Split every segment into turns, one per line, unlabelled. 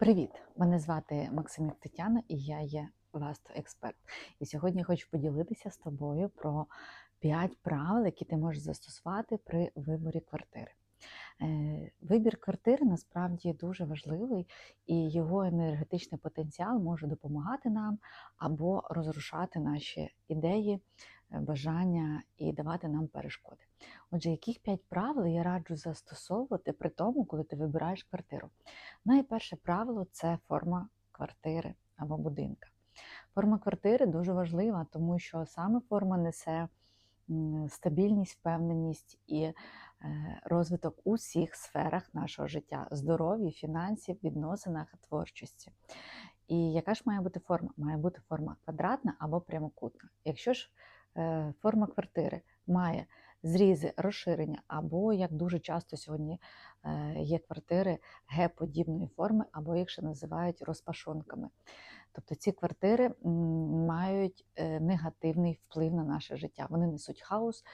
Привіт! Мене звати Максимюк Тетяна і я є Васту-експерт. І сьогодні хочу поділитися з тобою про 5 правил, які ти можеш застосувати при виборі квартири. Е, Вибір квартири насправді дуже важливий, і його енергетичний потенціал може допомагати нам або розрушати наші ідеї, бажання і давати нам перешкоди. Отже, яких 5 правил я раджу застосовувати при тому, коли ти вибираєш квартиру? Найперше правило це форма квартири або будинка. Форма квартири дуже важлива, тому що саме форма несе стабільність, впевненість і е, розвиток у всіх сферах нашого життя: здоров'ї, фінансів, відносинах, творчості. І яка ж має бути форма? Має бути форма квадратна або прямокутна. Якщо ж форма квартири має зрізи, розширення, або як дуже часто сьогодні е, є квартири Г-подібної форми, або їх ще називають розпашонками. Тобто ці квартири мають е, негативний вплив на наше життя. Вони несуть хаос,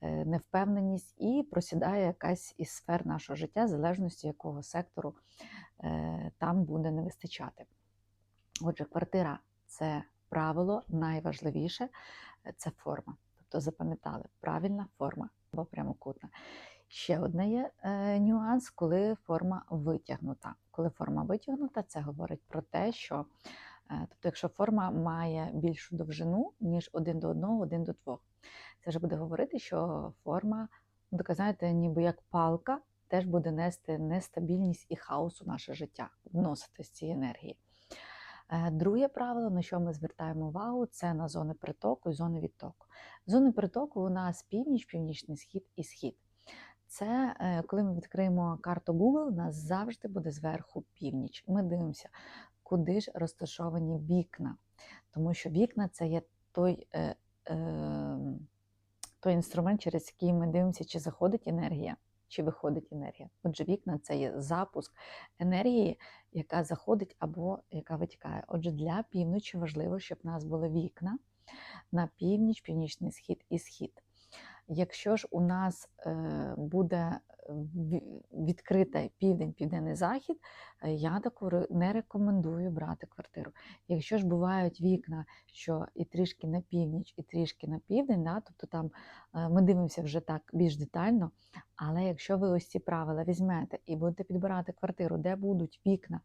е, невпевненість і просідає якась із сфер нашого життя, в залежності якого сектору е, там буде не вистачати. Отже, квартира це правило найважливіше це форма. Тобто запам'ятали правильна форма або прямокутна. Ще одне є е, нюанс, коли форма витягнута. Коли форма витягнута, це говорить про те, що е, тобто, якщо форма має більшу довжину, ніж один до одного, один до двох, це вже буде говорити, що форма, ну, така, знаєте, ніби як палка, теж буде нести нестабільність і хаос у наше життя, вносити з цієї енергії. Е, Друге правило, на що ми звертаємо увагу, це на зони притоку і зони відтоку. Зони притоку у нас північ, північний схід і схід. Це е, коли ми відкриємо карту Google, у нас завжди буде зверху північ. Ми дивимося, куди ж розташовані вікна. Тому що вікна це є той, е, е, той інструмент, через який ми дивимося, чи заходить енергія, чи виходить енергія. Отже, вікна це є запуск енергії, яка заходить або яка витікає. Отже, для півночі важливо, щоб в нас були вікна на північ, північний схід і схід. Якщо ж у нас е, буде ві- відкритий південь, південний захід, е, я таку не рекомендую брати квартиру. Якщо ж бувають вікна, що і трішки на північ, і трішки на південь, да, тобто там е, ми дивимося вже так більш детально. Але якщо ви ось ці правила візьмете і будете підбирати квартиру, де будуть вікна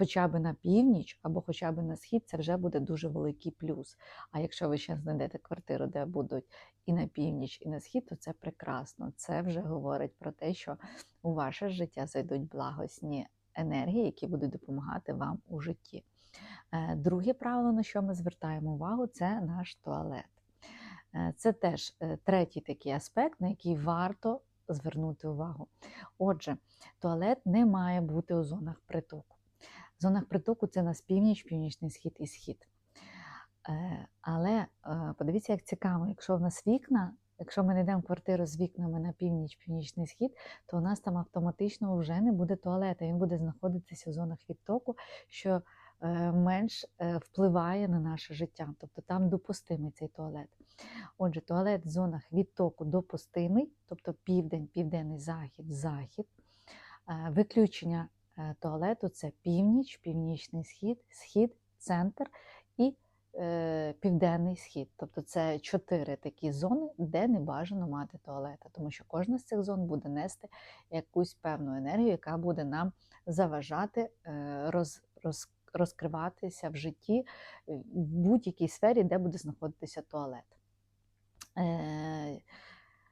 хоча б на північ або хоча б на схід, це вже буде дуже великий плюс. А якщо ви ще знайдете квартиру, де будуть і на північ, і на схід, то це прекрасно. Це вже говорить про те, що у ваше життя зайдуть благосні енергії, які будуть допомагати вам у житті. Е, Друге правило, на що ми звертаємо увагу, це наш туалет. Е, Це теж е, третій такий аспект, на який варто звернути увагу. Отже, туалет не має бути у зонах притоку. Зонах притоку це у нас північ, північний схід і схід. Е, Але е, подивіться, як цікаво, якщо в нас вікна, якщо ми не йдемо квартиру з вікнами на північ, північний схід, то у нас там автоматично вже не буде туалета. Він буде знаходитися в зонах відтоку, що е, менш впливає на наше життя. Тобто там допустимий цей туалет. Отже, туалет в зонах відтоку допустимий, тобто південь, південний захід, захід. Виключення туалету це північ, північний схід, схід, центр і е, південний схід. Тобто це чотири такі зони, де не бажано мати туалета, тому що кожна з цих зон буде нести якусь певну енергію, яка буде нам заважати е, роз, роз, розкриватися в житті е, в будь-якій сфері, де буде знаходитися туалет. Е,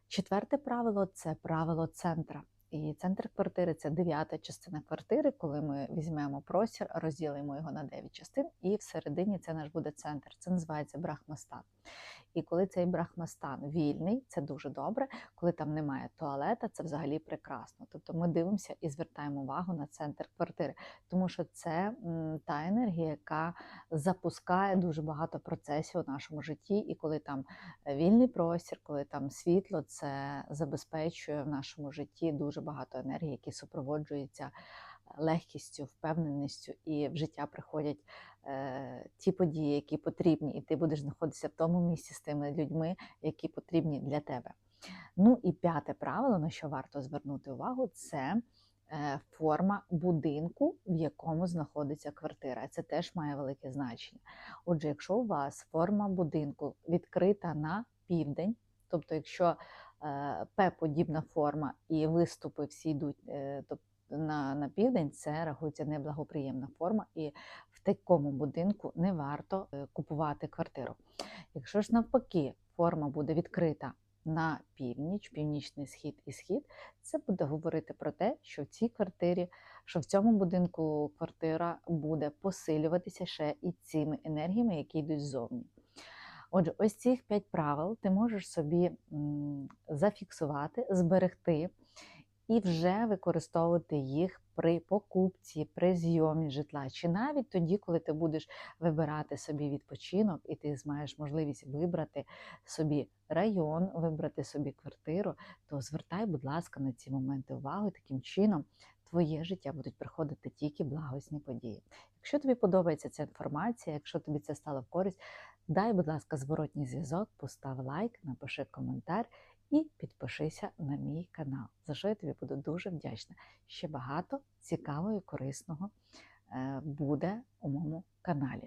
Четверте правило це правило центра. І центр квартири це дев'ята частина квартири, коли ми візьмемо простір, розділимо його на 9 частин, і всередині це наш буде центр. Це називається брахмастан. І коли цей брахмастан вільний, це дуже добре. Коли там немає туалета, це взагалі прекрасно. Тобто ми дивимося і звертаємо увагу на центр квартири, тому що це та енергія, яка запускає дуже багато процесів у нашому житті. І коли там вільний простір, коли там світло, це забезпечує в нашому житті дуже багато енергії, які супроводжуються легкістю, впевненістю, і в життя приходять е, ті події, які потрібні, і ти будеш знаходитися в тому місці з тими людьми, які потрібні для тебе. Ну і п'яте правило, на що варто звернути увагу, це е, форма будинку, в якому знаходиться квартира. Це теж має велике значення. Отже, якщо у вас форма будинку відкрита на південь, тобто, якщо е, П-подібна форма і виступи всі йдуть е, на, на південь, це рахується неблагоприємна форма, і в такому будинку не варто е, купувати квартиру. Якщо ж навпаки форма буде відкрита на північ, північний схід і схід, це буде говорити про те, що в цій квартирі, що в цьому будинку квартира буде посилюватися ще і цими енергіями, які йдуть ззовні. Отже, ось цих п'ять правил ти можеш собі зафіксувати, зберегти і вже використовувати їх при покупці, при зйомі житла, чи навіть тоді, коли ти будеш вибирати собі відпочинок, і ти маєш можливість вибрати собі район, вибрати собі квартиру, то звертай, будь ласка, на ці моменти увагу. Таким чином твоє життя будуть приходити тільки благосні події. Якщо тобі подобається ця інформація, якщо тобі це стало в користь, дай, будь ласка, зворотній зв'язок, постав лайк, напиши коментар і підпишися на мій канал, за що я тобі буду дуже вдячна. Ще багато цікавого і корисного е, буде у моєму каналі.